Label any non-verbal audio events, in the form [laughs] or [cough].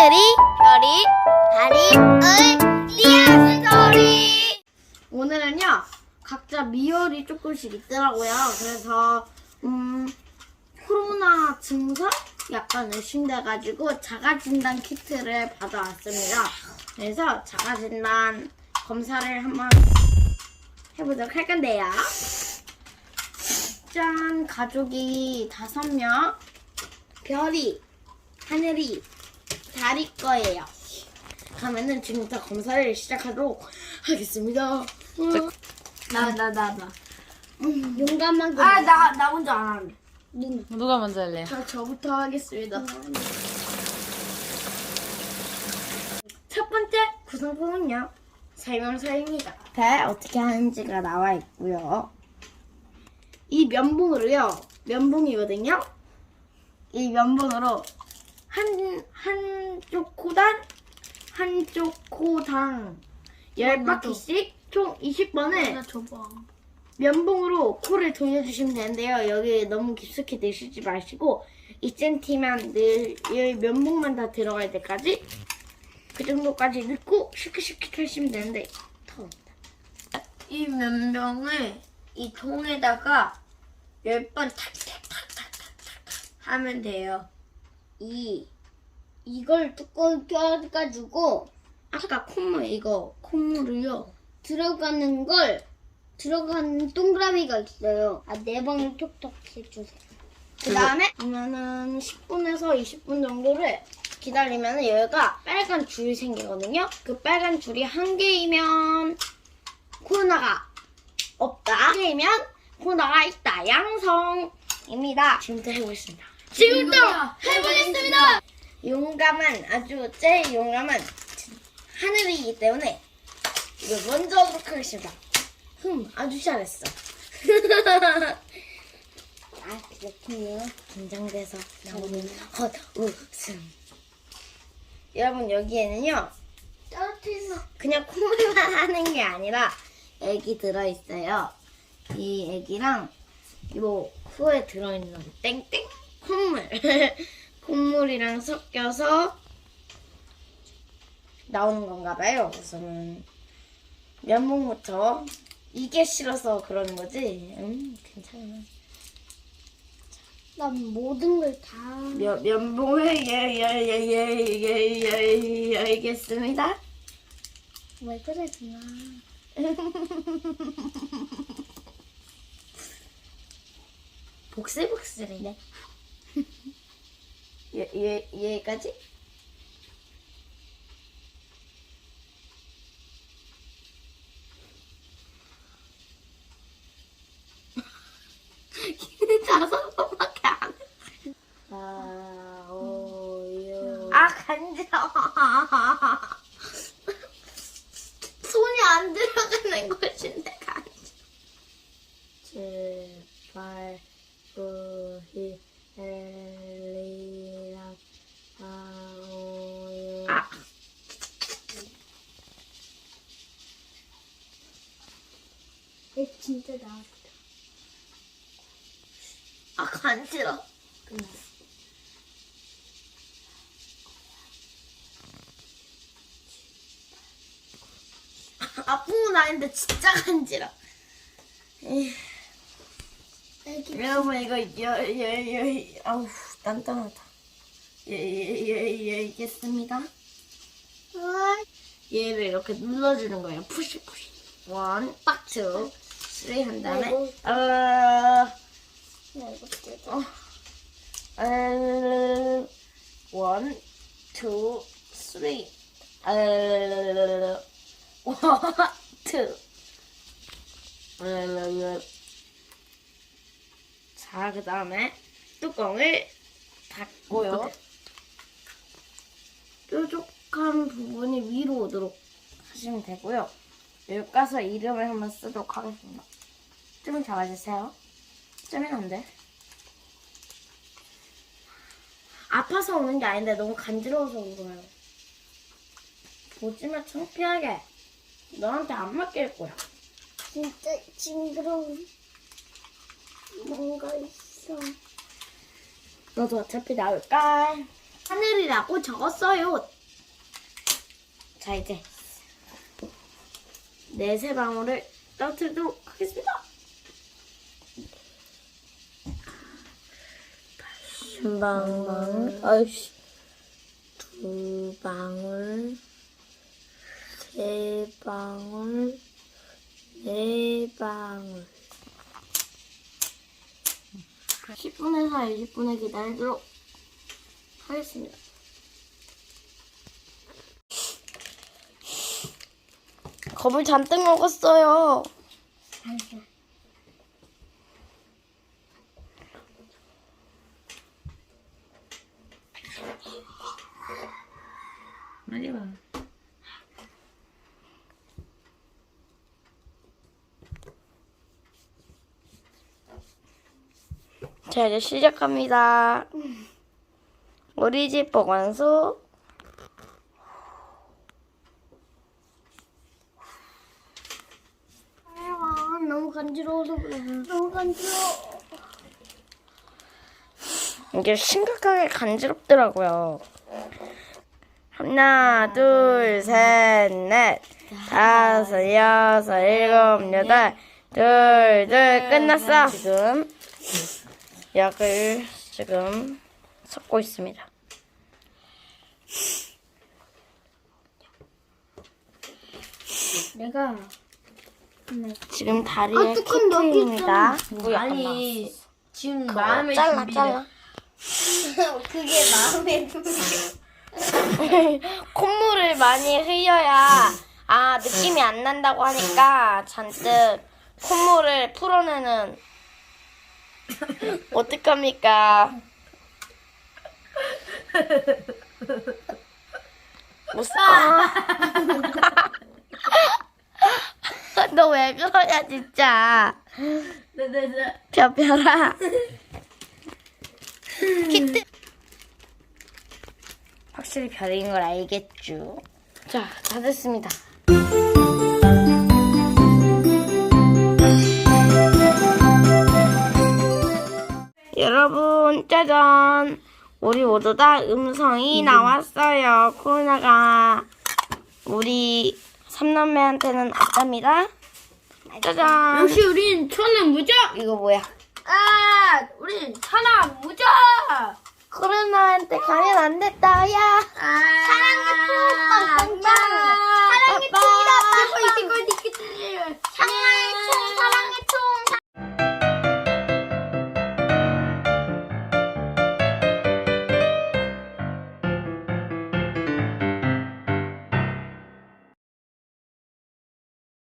하늘이 별이 다리을 띄어스토리. 오늘은요 각자 미열이 조금씩 있더라고요. 그래서 음 코로나 증상 약간 의심돼가지고 자가진단 키트를 받아왔습니다. 그래서 자가진단 검사를 한번 해보도록 할 건데요. 짠 가족이 다섯 명. 별이 하늘이 다리 거예요. 그러면은 지금부터 검사를 시작하도록 하겠습니다. 나, 나, 나, 나. 용감하게. 아, 나, 나 먼저 안 할래. 누가 먼저 할래요? 자, 저부터 하겠습니다. 첫 번째 구성품은요. 설명서입니다. 배 어떻게 하는지가 나와 있고요. 이 면봉으로요. 면봉이거든요. 이 면봉으로 한 한쪽 코단 한쪽 코당 10바퀴씩 총 20번을 나 줘봐. 면봉으로 코를 돌려주시면 되는데요. 여기 너무 깊숙이 넣으시지 마시고 2cm만 늘 면봉만 다 들어갈 때까지 그 정도까지 넣고 슉슉슉 하시면 되는데 더웁니다. 이 면봉을 이 통에다가 10번 탁탁탁탁탁탁 하면 돼요. 이 이걸 뚜껑 껴가지고 아까 콧물 이거 콧물을요 들어가는 걸 들어가는 동그라미가 있어요. 아, 네 번을 톡톡 해주세요. 그 다음에 그러면은 10분에서 20분 정도를 기다리면 여기가 빨간 줄이 생기거든요. 그 빨간 줄이 한 개이면 코로나가 없다. 한 개이면 코로나가 있다. 양성입니다. 지금부터 해보겠습니다. 지금부터 해보겠습니다. 용감한 아주 제일 용감한 하늘이기 때문에 이걸 먼저 하도록 하겠습니다. 흠, 아주 잘했어. [laughs] 아, 그렇군요. 긴장돼서 나오는 헛 웃음. 여러분, 여기에는요, 떨어뜨려. 그냥 콧물만 [laughs] 하는 게 아니라, 애기 들어있어요. 이 애기랑, 요 코에 들어있는 땡땡? 콧물. 콧물이랑 [laughs] 섞여서 나오는 건가 봐요. 우선은. 면봉부터 이게 싫어서 그러는 거지? 음, 괜찮아. 난 모든 걸 다. 면, 면봉을 예, 예예예예예예 알겠습니다. 왜 그래, 누나. [laughs] 복슬복슬이네. 얘, 얘, 얘까지? 다섯 번밖에 안 해. 아, 오, 유. 아, 간지러워. 손이 안 들어가는 것인데, 간지러워. 7, 8, 9, 10, 1, 2, 3, 4, 5, 6. 아. 얘 진짜 나왔다. 아, 간지러워. 끝났어. 아픈 건 아닌데, 진짜 간지러워. 에휴. 애기. 여러분 이거 여여여 아우 단단하다. 예예예 알겠습니다. 얘를 이렇게 눌러주는 거예요. 푸시 푸시. 원, 빡 투, 쓰리 한 다음에 아이고. 어, 어, 원, 투, 쓰리, 어, 원, 투. 어, 자, 그 다음에 뚜껑을 닫고요. 뾰족한 부분이 위로 오도록 하시면 되고요. 여기 가서 이름을 한번 쓰도록 하겠습니다. 좀 잡아주세요. 쩌면 안 돼. 아파서 오는 게 아닌데 너무 간지러워서 울어요. 보지마 창피하게. 너한테 안 맡길 거야. 진짜 징그러운 뭔가 있어. 너도 어차피 나올까? 하늘이라고 적었어요. 자 이제 네 세 방울을 떨어뜨리도록 하겠습니다. 한 방울, 아이씨, 두 방울, 세 방울, 네 방울. 10분에서 20분을 기다리도록 하겠습니다. 겁을 잔뜩 먹었어요. 빨리 와. 자 이제 시작합니다. 우리 집 보관소 아, 너무 간지러워서 그래. 너무 간지러워. 이게 심각하게 간지럽더라고요. 하나, 둘, 셋, 넷, 다섯, 여섯, 일곱, 여덟, 둘, 둘, 끝났어. 지금 약을 지금 섞고 있습니다. 내가 지금 다리에 아, 여기 키트입니다. 아니, 지금 마음의 잘라, 준비를. 잘라. [laughs] 그게 마음에 들어. [laughs] 콧물을 많이 흘려야 아 느낌이 안 난다고 하니까 잔뜩 콧물을 풀어내는 [laughs] 어떡합니까? 못 사. 너 왜 그러냐 진짜. 네네네. 벼벼라. 키트. 확실히 별인 걸 알겠죠. 자, 다 됐습니다. 여러분, 짜잔. 우리 모두 다 음성이 나왔어요. 코로나가 우리 삼남매한테는 없답니다. 짜잔. 역시 우린 천은 무적. 이거 뭐야? 아, 우린 천하 무적. 코로나한테 가면 안 됐다, 야. 아, 사랑해, 푸 빵빵빵.